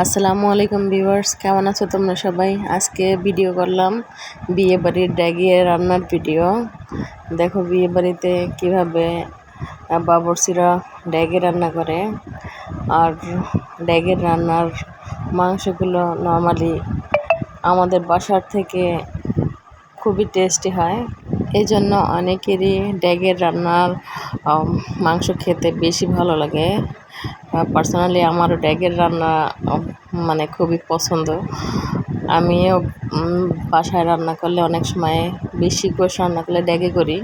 আসসালামু আলাইকুম ভিউয়ার্স, কেমন আছো তোমরা সবাই? আজকে ভিডিও করলাম বিয়ে বাড়ির ড্যাগিয়ে রান্নার ভিডিও দেখো বিয়ে বাড়িতে কীভাবে বাবরসিরা ড্যাগে রান্না করে। আর ড্যাগের রান্নার মাংসগুলো নর্মালি আমাদের বাসার থেকে খুবই টেস্টি হয়। এই জন্য অনেকেরই ড্যাগের রান্নার মাংস খেতে বেশি ভালো লাগে। পার্সোনালি আমারও ড্যাগের রান্না মানে খুবই পছন্দ। আমিও বাসায় রান্না করলে অনেক সময় বেশি গোশ রান্না করলে ড্যাগে করি।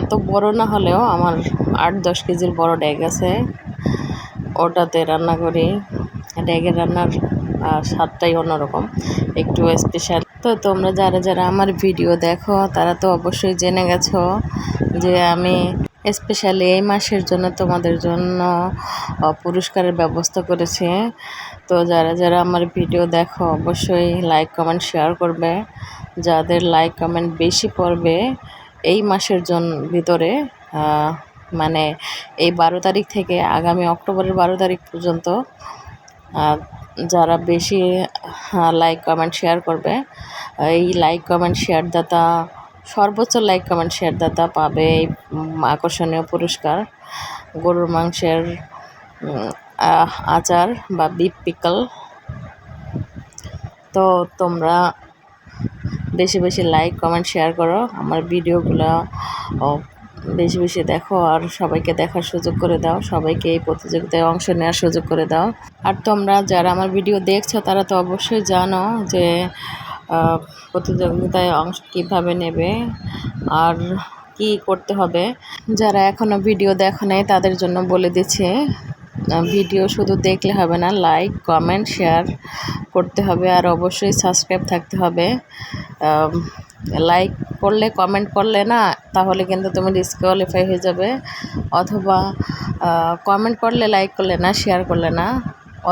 এত বড় না হলেও আমার আট দশ কেজির বড় ড্যাগ আছে। ওটাতে রান্না করি। ড্যাগের রান্নার স্বাদটাই অন্যরকম। একটু স্পেশাল তো তোমরা যারা যারা আমার ভিডিও দেখো, তারা তো অবশ্যই জেনে গেছো যে আমি স্পেশালি এই মাসের জন্য তোমাদের জন্য পুরস্কারের ব্যবস্থা করেছে। তো যারা যারা আমার ভিডিও দেখো, অবশ্যই লাইক কমেন্ট শেয়ার করবে। যাদের লাইক কমেন্ট বেশি পড়বে এই মাসের জন, ভিতরে মানে এই বারো তারিখ থেকে আগামী অক্টোবরের বারো তারিখ পর্যন্ত যারা বেশি লাইক কমেন্ট শেয়ার করবে, এই লাইক কমেন্ট শেয়ার দাতা, সর্বোচ্চ লাইক কমেন্ট শেয়ার দাতা পাবে এই আকর্ষণীয় পুরস্কার। গরুর মাংসের আচার বা বিপ পিকল তো তোমরা বেশি বেশি লাইক কমেন্ট শেয়ার করো। আমার ভিডিওগুলো বেশি বেশি দেখো আর সবাইকে দেখার সুযোগ করে দাও, সবাইকে এই প্রতিযোগিতায় অংশ নেওয়ার সুযোগ করে দাও। আর তোমরা যারা আমার ভিডিও দেখছ, তারা তো অবশ্যই জানো যে প্রতিযোগিতায় অংশ কীভাবে নেবে আর কি করতে হবে। যারা এখনও ভিডিও দেখো নাই, তাদের জন্য বলে দিচ্ছে ভিডিও শুধু দেখলে হবে না লাইক কমেন্ট শেয়ার করতে হবে আর অবশ্যই সাবস্ক্রাইব থাকতে হবে। লাইক করলে কমেন্ট করলে না, তাহলে কিন্তু তুমি ডিসকোয়ালিফাই হয়ে যাবে। অথবা কমেন্ট করলে লাইক করলে না শেয়ার করলে না।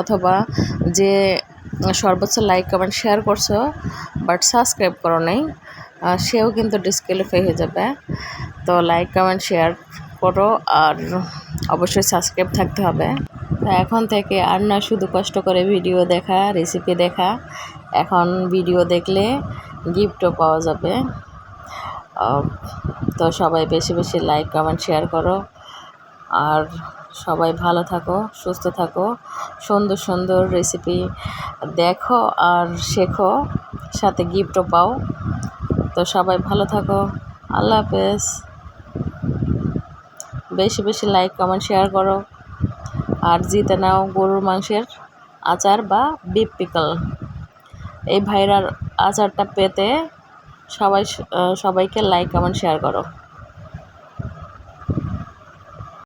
অথবা, যে সর্বোচ্চ লাইক কমেন্ট শেয়ার করছ বাট সাবস্ক্রাইব করো নেই সেও কিন্তু ডিসকোয়ালিফাই হয়ে যাবে। তো লাইক কমেন্ট শেয়ার করো, আর অবশ্যই সাবস্ক্রাইব থাকতে হবে। এখন থেকে আর না শুধু কষ্ট করে ভিডিও দেখা রেসিপি দেখা। এখন ভিডিও দেখলে গিফটও পাওয়া যাবে। তো সবাই বেশি বেশি লাইক কমেন্ট শেয়ার করো। আর সবাই ভালো থাকো, সুস্থ থাকো। সুন্দর সুন্দর রেসিপি দেখো আর শেখো, সাথে গিফটও পাও। তো সবাই ভালো থাকো। আল্লাহ হাফেজ। বেশি বেশি লাইক কমেন্ট শেয়ার করো। আর জিতে নাও গরুর মাংসের আচার বা বিপ পিকল এই ভাইরার আচারটা পেতে সবাই সবাইকে লাইক কমেন্ট শেয়ার করো।